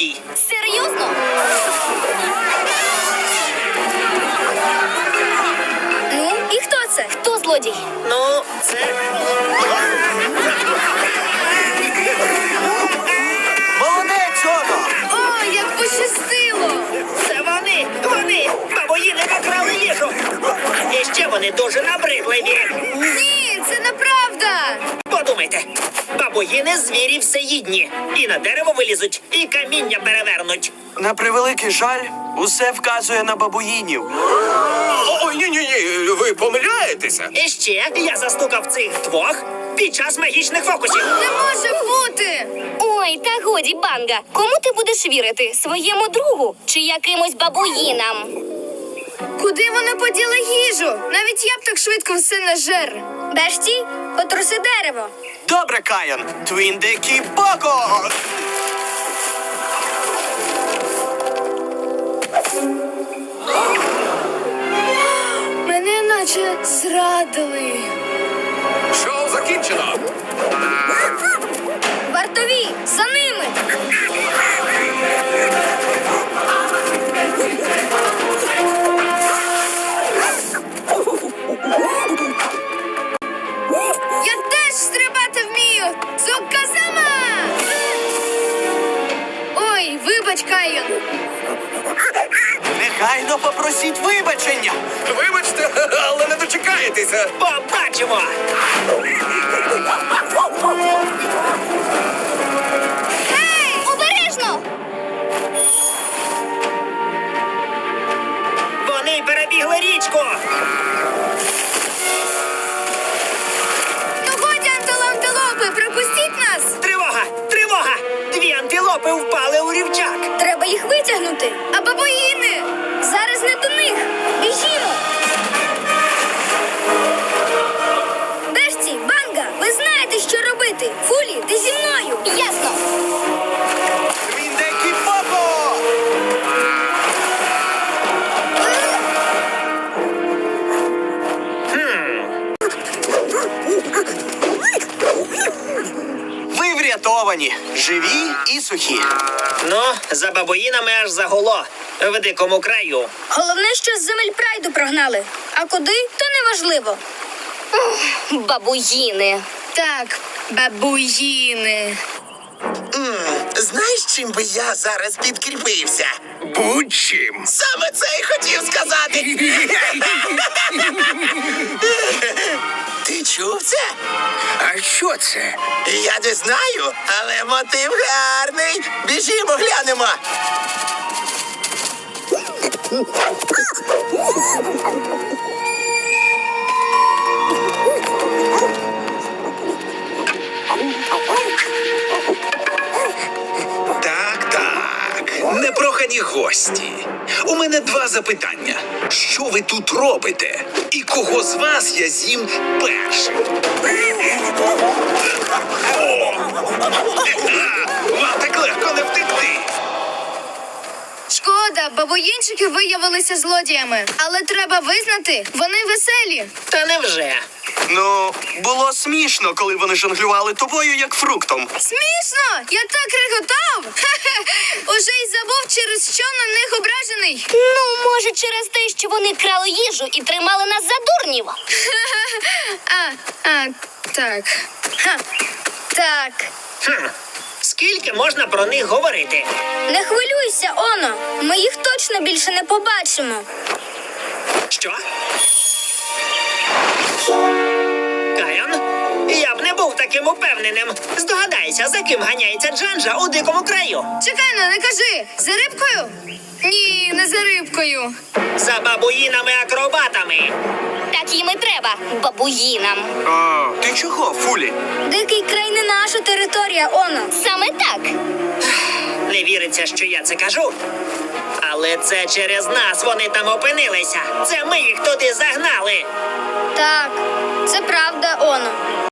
злодій. Серйозно? Ну, і хто це? Хто злодій? Ну, це. Молодець, Оно! О, як пощастило! Це вони! Вони! Бабоїни накрали їжу! І ще вони дуже набридливі. Ні, це неправда! Подумайте, бабоїни звірі всеїдні. І на дерево вилізуть, і каміння перевернуть. На превеликий жаль, усе вказує на бабуїнів. Ой, ні, ні, ні, ви помиляєтеся. І ще я застукав цих двох під час магічних фокусів. Не може бути! Ой, та годі, банга. Кому ти будеш вірити? Своєму другу чи якимось бабуїнам? Куди вони поділи їжу? Навіть я б так швидко все не жер. Бешті, потруси дерево. Добре, Каян! Твіндекі Боко! Мене наче зрадили. Шоу закінчено. Вартові, за ними. Кайон. Негайно попросіть вибачення! Вибачте, але не дочекаєтеся. Побачимо! Ей, обережно! Вони перебігли річку. Ну годі, пропустіть нас! Тривога! Тривога! Дві антилопи впали у рівчак. Треба їх врятовані, живі і сухі. Ну, за бабоїнами аж загуло в дикому краю. Головне, що з земель прайду прогнали. А куди, то неважливо. Бабуїни. Так, бабуїни. Знаєш, чим би я зараз підкріпився? Будь-чим. Саме це й хотів сказати. Ти чув це? А що це? Я не знаю, але мотив гарний. Біжімо, глянемо. Непрохані гості. У мене два запитання. Що ви тут робите? І кого з вас я з'їм першим? О! Вам так легко не втекти. Шкода, бабуїнчики виявилися злодіями. Але треба визнати, вони веселі. Та невже? Ну, було смішно, коли вони жонглювали тобою як фруктом. Смішно! Я так реготав! Уже й забув, через що на них ображений. Ну, може, через те, що вони крали їжу і тримали нас за дурнів. А, а, так. Ха. Так. Хм. Скільки можна про них говорити? Не хвилюйся, Оно. Ми їх точно більше не побачимо. Що? Б не був таким упевненим. Здогадайся, за ким ганяється Джанжа у дикому краю. Чекай, ну, не кажи. За рибкою? Ні, не за рибкою. За бабуїнами-акробатами. Так їм і треба, бабуїнам. А, ти чого, Фулі? Дикий край не наша територія, Оно. Саме так. Не віриться, що я це кажу. Але це через нас вони там опинилися. Це ми їх туди загнали. Так, це правда, Оно.